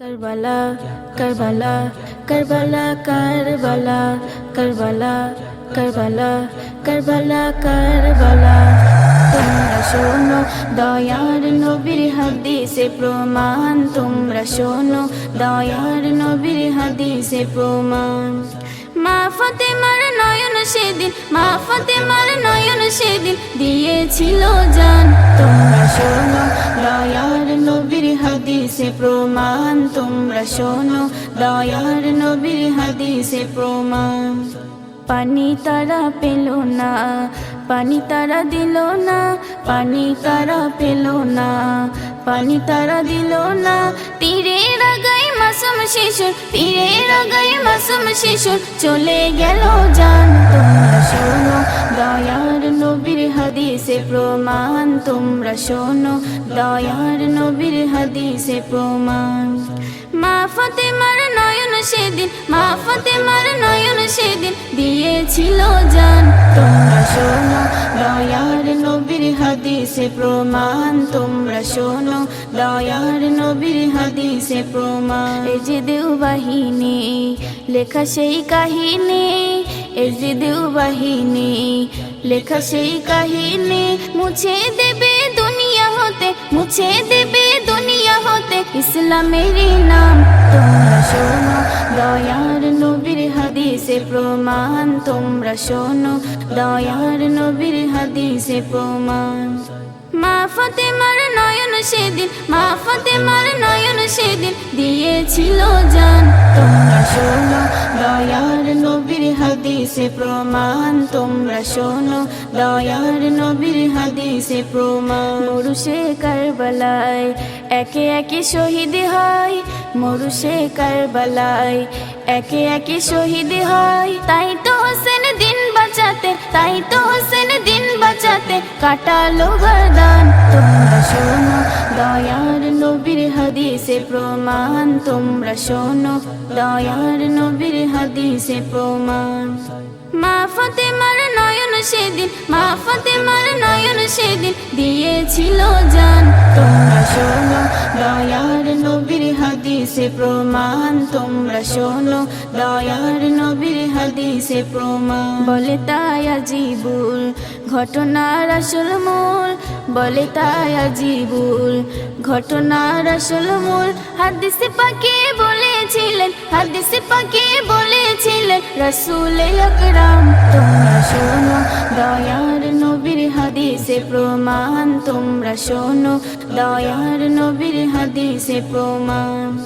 কারবালা কারবালা কারবালা কারবালা কারবালা কারবালা কারবালা কারবালা। তোমরা শোনো, দয়ার নবীর হাদিসে প্রমাণ। তোমরা শোনো, দয়ার নবীর হাদিসে প্রমাণ। মা ফাতেমার নয়ন সেদিন, মা ফাতেমার নয়ন সেদিন দিয়েছিল জান। তোমরা শোনো, দয়ার নবীর হাদিসে প্রমাণ, তোমরা শোনো, দয়ার নবীর হাদিসে প্রমাণ। পানি তারা পেল না, পানি তারা দিল না, পানি তারা পেল না, পানি তারা দিল না। তীরে রাগাই মাসুম শিশুর তীরে রাগাই মাসুম শিশুর, চলে গেল জান, তোমরা শোনো, দয়ার নবীর হাদিসে প্রমাণ, তোমরা শোনো, দয়ার নবীর হাদিসে প্রমাণ। মা ফাতেমার নয়ন সেদিন, মা ফাতেমার নয়ন সেদিন দিয়েছিল জান। তোমরা শোনো, দয়ার নবীর হাদিসে প্রমাণ, তোমরা শোনো, দয়ার নবীর হাদিসে প্রমাণ। এই যে দেউ বাহিনী লেখা সেই কাহিনী এই যে দেউ বাহিনী লেখা সেই কাহিনী, মুছে দেবে দুনিয়া হতে, মুছে দেবে দুনিয়া হতে ইসলামের নাম। তোমরা শোনো, দয়ার নবীর হাদিসে প্রমাণ। তোমরা শোনো, দয়ার নবীর হাদিসে প্রমাণ। মা ফাতেমার নয়ন সেদিন, মা ফাতেমার নয়ন সেদিন দিয়েছিল শোনো, দয়ার নবীর হাদিসে প্রমাণ, তোমরা শোনো, দয়ার নবীর হাদিসে প্রমাণ। মরুষে কারবালায় একে একে শহীদ হয়, মরুষে কারবালায় একে একে শহীদ হয়। তাই তো হোসেন দিন বাঁচাতে, তাই তো হোসেন দিন বাঁচাতে কাটালো গরদান তোমরা শোনো, দয়ার নবীর হাদিসে প্রমাণ, তোমরা শোনো, দয়ার নবীর হাদিসে প্রমাণ। মা ফাতেমার নয়ন সেদিন, মা ফাতেমার নয়ন সেদিন দিয়েছিল জান। তোমরা শোনো, দয়ার নবীর হাদিসে প্রমাণ, তোমরা শোনো, দয়ার নবীর হাদিসে প্রমাণ। বলে তাই আজিবুল, ঘটনার আসল মূল। বলে তাই আজিবুল, ঘটনার আসল মূল। হাদিসে পাকে বলেছিলেন, হাদিসে পাকে বলেছিলেন, রসুল আকরাম। তোমরা শোনো, দয়ার নবীর হাদিসে প্রমাণ। তোমরা শোনো, দয়ার নবীর হাদিসে প্রমাণ।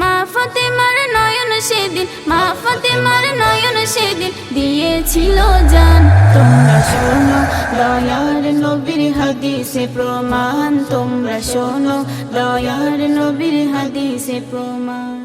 মা ফতেমার নয়ন সেদিন, মা ফতেমার নয়ন সেদিন দিয়েছিল জান। তোমরা শোনো, দয়ার নবীর হাদিসে প্রমাণ, তোমরা শোনো, দয়ার নবীর হাদিসে প্রমাণ।